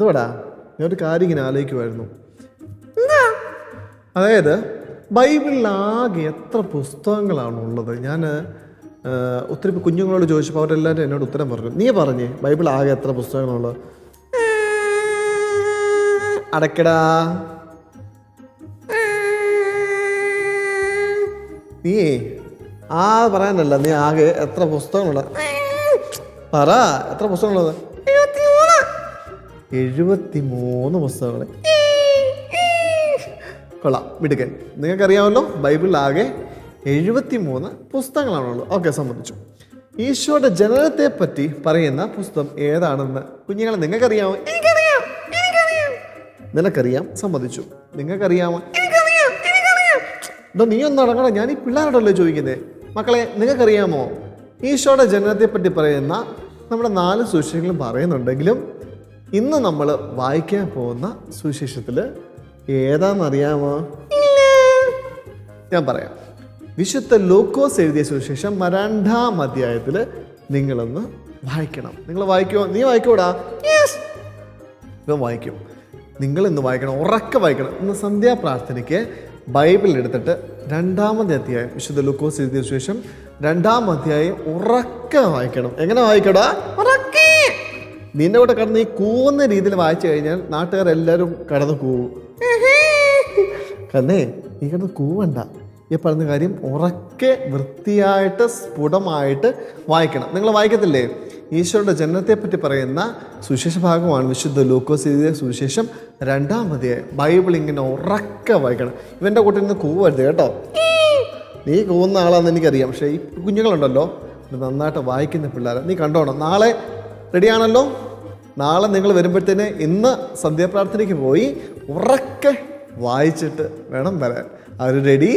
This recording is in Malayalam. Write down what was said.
എന്തുവാടാ? ഞാൻ ഒരു കാര്യം ഇങ്ങനെ ആലോചിക്കുമായിരുന്നു അതായത് ബൈബിളിൽ ആകെ എത്ര പുസ്തകങ്ങളാണ് ഉള്ളത് ഞാൻ ഒത്തിരി കുഞ്ഞുങ്ങളോട് ചോദിച്ചപ്പോൾ അവരെല്ലാവരും എന്നോട് ഉത്തരം പറഞ്ഞു. നീ പറഞ്ഞേ ബൈബിൾ ആകെ എത്ര പുസ്തകങ്ങളുള്ളത് അടക്കടാ നീ ആ പറയാനല്ല നീ ആകെ എത്ര പുസ്തകങ്ങളുള്ളത് പറ എത്ര പുസ്തകങ്ങളുള്ളത് എഴുപത്തി മൂന്ന് പുസ്തകങ്ങൾ കൊള്ളാം. മിടുക്കൻ. നിങ്ങൾക്കറിയാമല്ലോ ബൈബിളിൽ ആകെ എഴുപത്തി മൂന്ന് പുസ്തകങ്ങളാണുള്ളത്. ഓക്കെ സംബന്ധിച്ചു. ഈശോയുടെ ജനനത്തെ പറ്റി പറയുന്ന പുസ്തകം ഏതാണെന്ന് കുഞ്ഞുങ്ങളെ നിങ്ങൾക്കറിയാമോ? നിനക്കറിയാം. സമ്മതിച്ചു നിങ്ങൾക്കറിയാമോ? എടാ നീ ഒന്ന് അടങ്ങണം ഞാൻ ഈ പിള്ളേരോടല്ലേ ചോദിക്കുന്നത് മക്കളെ നിങ്ങൾക്കറിയാമോ? ഈശോയുടെ ജനനത്തെ പറ്റി പറയുന്ന നമ്മുടെ നാല് സുവിശേഷങ്ങളും പറയുന്നുണ്ടെങ്കിലും ഇന്ന് നമ്മൾ വായിക്കാൻ പോകുന്ന സുവിശേഷത്തിൽ ഏതാണെന്നറിയാമോ? ഞാൻ പറയാം. വിശുദ്ധ ലൂക്കോസ് എഴുതിയ സുവിശേഷം മരണ്ടാം അധ്യായത്തിൽ നിങ്ങളൊന്ന് വായിക്കണം. നിങ്ങൾ വായിക്കുമോ നീ വായിക്കൂടാ? ഇവൻ വായിക്കും. നിങ്ങൾ ഇന്ന് വായിക്കണം ഉറക്കെ വായിക്കണം. ഇന്ന് സന്ധ്യാപ്രാർത്ഥനയ്ക്ക് ബൈബിൾ എടുത്തിട്ട് രണ്ടാമത്തെ അധ്യായം വിശുദ്ധ ലൂക്കോസ് എഴുതിയ ശേഷം രണ്ടാം അധ്യായം ഉറക്കെ വായിക്കണം. എങ്ങനെ വായിക്കടാ? നിന്നെ കൂടെ കടന്ന് ഈ കൂവുന്ന രീതിയിൽ വായിച്ചു കഴിഞ്ഞാൽ നാട്ടുകാരെല്ലാവരും കടന്ന് കൂവും. കന്നേ നീ കിടന്ന് കൂവണ്ട. ഈ പറഞ്ഞ കാര്യം ഉറക്കെ വൃത്തിയായിട്ട് സ്ഫുടമായിട്ട് വായിക്കണം. നിങ്ങൾ വായിക്കത്തില്ലേ? ഈശോയുടെ ജനനത്തെ പറ്റി പറയുന്ന സുവിശേഷ ഭാഗമാണ് വിശുദ്ധ ലൂക്കോസ് എഴുതിയ സുവിശേഷം രണ്ടാമതേ ബൈബിൾ ഇങ്ങനെ ഉറക്കെ വായിക്കണം. ഇവന്റെ കൂട്ടിൽ നിന്ന് കൂവരുത് കേട്ടോ. നീ കൂവുന്ന ആളാന്ന് എനിക്കറിയാം. പക്ഷേ ഈ കുഞ്ഞുങ്ങളുണ്ടല്ലോ. നന്നായിട്ട് വായിക്കുന്ന പിള്ളേരെ. നീ കണ്ടോണം? നാളെ റെഡിയാണല്ലോ? നാളെ നിങ്ങൾ വരുമ്പോഴത്തേന് ഇന്ന് സന്ധ്യാപ്രാർത്ഥനയ്ക്ക് പോയി ഉറക്കെ വായിച്ചിട്ട് വേണം വരാൻ. അവർ റെഡി